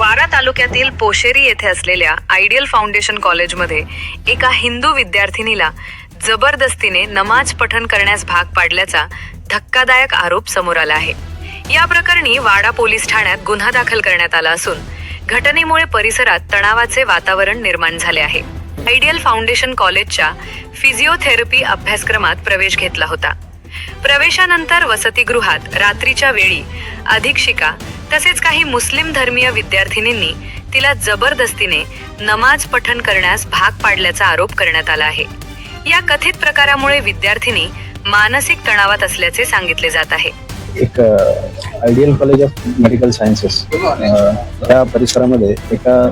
वारा तालुक्यातील पोशेरी येथे असलेल्या आयडियल फाउंडेशन कॉलेजमध्ये एका हिंदू विद्यार्थिनीला जबरदस्तीने नमाज पठण करण्यास भाग पाडल्याचा धक्कादायक आरोप समोर आला आहे. या प्रकरणी वाडा पोलीस ठाण्यात गुन्हा दाखल करण्यात आला असून घटनेमुळे परिसरात तणावाचे वातावरण निर्माण झाले आहे. आयडियल फाउंडेशन कॉलेजच्या फिजिओथेरपी अभ्यासक्रमात प्रवेश घेतला होता. प्रवेशानंतर वसतिगृहात रात्रीच्या वेळी अधीक्षिका तसेच काही मुस्लिम धर्मीय विद्यार्थिनींनी तिला जबरदस्तीने नमाज पठण करण्यास भाग पाडल्याचा आरोप करण्यात आला आहे. या कथित प्रकारामुळे विद्यार्थिनी मानसिक तणावात असल्याचे सांगितले जात आहे. एक ideal college of medical sciences त्या परिसरामध्ये एका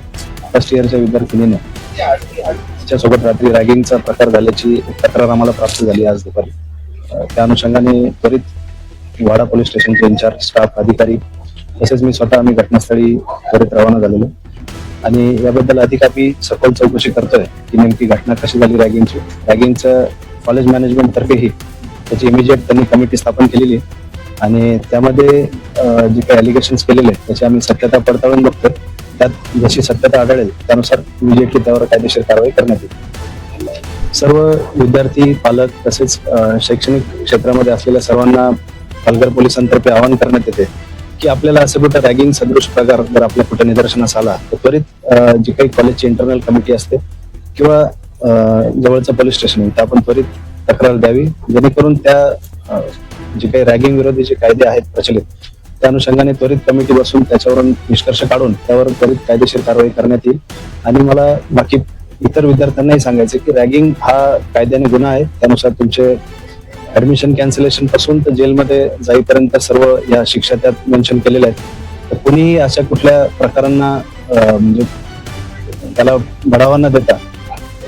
फर्स्ट इयरच्या विद्यार्थिनीने तिच्यासोबत रात्री रॅगिंगचा प्रकार झाल्याची तक्रार आम्हाला प्राप्त झाली आज दुपारी. त्या अनुषंगाने त्वरित वाडा पोलीस स्टेशनचे इन्चार्ज स्टाफ अधिकारी तसेच मी स्वतः आम्ही घटनास्थळी त्वरित रवाना झालेलो. आणि याबद्दल अधिक आम्ही सखोल चौकशी करतोय की नेमकी घटना कशी झाली रॅगिंगची. रॅगिंगचं कॉलेज मॅनेजमेंटतर्फेही त्याची इमिजिएट त्यांनी कमिटी स्थापन केलेली आहे. आणि त्यामध्ये जे काही अलिगेशन्स केलेले आहेत त्याची आम्ही सत्यता पडताळून बघतोय. त्यात जशी सत्यता आढळेल त्यानुसार इमिजिएटली त्यावर कायदेशीर कारवाई करण्यात येईल. सर्व विद्यार्थी पालक तसेच शैक्षणिक क्षेत्रामध्ये असलेल्या सर्वांना पालघर पोलिसांतर्फे आवाहन करण्यात येते की आपल्याला असं कुठं रॅगिंग सदृश प्रकार जर आपल्या कुठे निदर्शनास आला तर त्वरित जी काही कॉलेजची इंटरनल कमिटी असते किंवा जवळचं पोलीस स्टेशन आहे, तर आपण त्वरित तक्रार द्यावी. जेणेकरून त्या जे काही रॅगिंग विरोधी जे कायदे आहेत प्रचलित त्या अनुषंगाने त्वरित कमिटी बसून त्याच्यावरून निष्कर्ष काढून त्यावर त्वरित कायदेशीर कारवाई करण्यात येईल. आणि मला बाकी इतर विद्यार्थ्यांनाही सांगायचं की रॅगिंग हा कायद्याने गुन्हा आहे. त्यानुसार तुमचे ऍडमिशन कॅन्सलेशनपासून तर जेलमध्ये जाईपर्यंत सर्व या शिक्षा त्यात मेन्शन केलेल्या आहेत. तर कुणीही अशा कुठल्या प्रकारांना म्हणजे त्याला बढावा न देता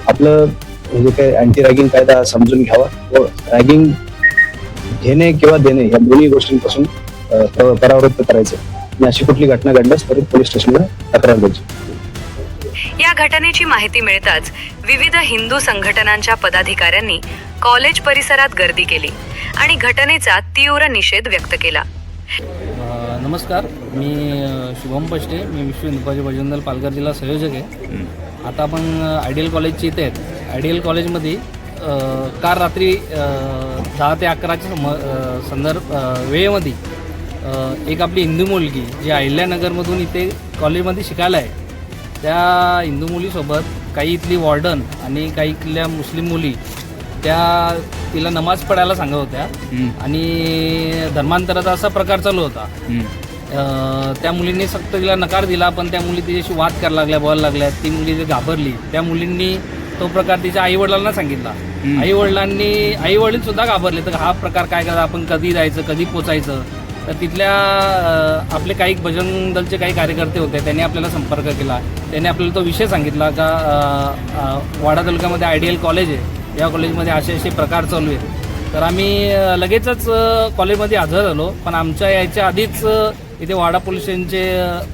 आपलं म्हणजे काही अँटी रॅगिंग कायदा समजून घ्यावा व रॅगिंग घेणे किंवा देणे या दोन्ही गोष्टींपासून परावृत्त करायचं. आणि अशी कुठली घटना घडल्यास तरी पोलीस स्टेशनला तक्रार द्यायची. या घटनेची माहिती मिळताच विविध हिंदू संघटनांच्या पदाधिकाऱ्यांनी कॉलेज परिसरात गर्दी केली आणि घटनेचा तीव्र निषेध व्यक्त केला. नमस्कार. मी शुभम पष्टे. मी विश्व हिंदू परिषद बजरंग दल पालघर जिल्हा संयोजक आहे. आता आपण आयडियल कॉलेजची इथे आहेत. आयडियल कॉलेजमध्ये काल रात्री दहा ते अकराच्या सम संदर्भ वेळेमध्ये एक आपली हिंदू मुलगी जी अहिल्यानगरमधून इथे कॉलेजमध्ये शिकायला आहे त्या हिंदू मुलीसोबत काही इथली वॉर्डन आणि काही इथल्या मुस्लिम मुली त्या तिला नमाज पडायला सांगत होत्या. आणि धर्मांतराचा असा प्रकार चालू होता. अं, त्या मुलींनी सक्त तिला नकार दिला पण त्या मुली तिच्याशी वाद करायला लागल्या बोलायला लागल्या. ती मुली जी घाबरली. त्या मुलींनी तो प्रकार तिच्या आई वडिलांना सांगितला. आई वडिलांनी आई वडील सुद्धा घाबरले. तर हा प्रकार काय करायचा? आपण कधी जायचं कधी पोचायचं? तर तिथल्या आपले काही भजन दलचे काही कार्यकर्ते होते त्यांनी आपल्याला संपर्क केला. त्यांनी आपल्याला तो विषय सांगितला का वाडा तालुक्यामध्ये वाडा तालुक्यामध्ये आयडियल कॉलेज आहे. या कॉलेजमध्ये असे असे प्रकार चालू आहेत. तर आम्ही लगेचच कॉलेजमध्ये हजर झालो. पण आमच्या याच्या आधीच इथे वाडा पोलीस स्टेशनचे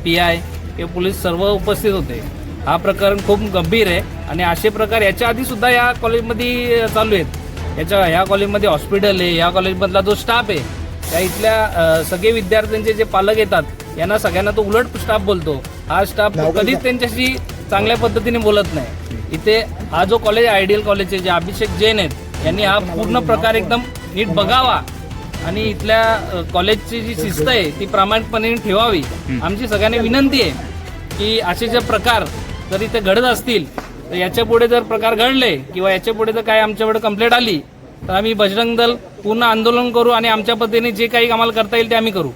पी आय हे पोलीस सर्व उपस्थित होते. हा प्रकरण खूप गंभीर आहे. आणि असे प्रकार याच्या आधी सुद्धा या कॉलेजमध्ये चालू आहेत. याच्या ह्या कॉलेजमध्ये हॉस्पिटल आहे. या कॉलेजमधला जो स्टाफ आहे त्या इथल्या सगळे विद्यार्थ्यांचे जे पालक येतात यांना सगळ्यांना तो उलट स्टाफ बोलतो. हा स्टाफ कधीच त्यांच्याशी चांगल्या पद्धतीने बोलत नाही. इथे हा जो कॉलेज आयडियल कॉलेज आहे जे अभिषेक जैन आहेत यांनी हा पूर्ण प्रकार एकदम नीट बघावा. आणि इथल्या कॉलेजची जी शिस्त आहे ती प्रामाणिकपणे ठेवावी. आमची सगळ्यांनी विनंती आहे की असे जे प्रकार जर इथे घडत असतील तर याच्यापुढे जर प्रकार घडले किंवा याच्यापुढे जर काय आमच्याकडे कंप्लेंट आली तर आम्ही बजरंग दल पूर्ण आंदोलन करू आणि आमच्या पद्धतीने जे काही आम्हाला करता येईल ते आम्ही करू.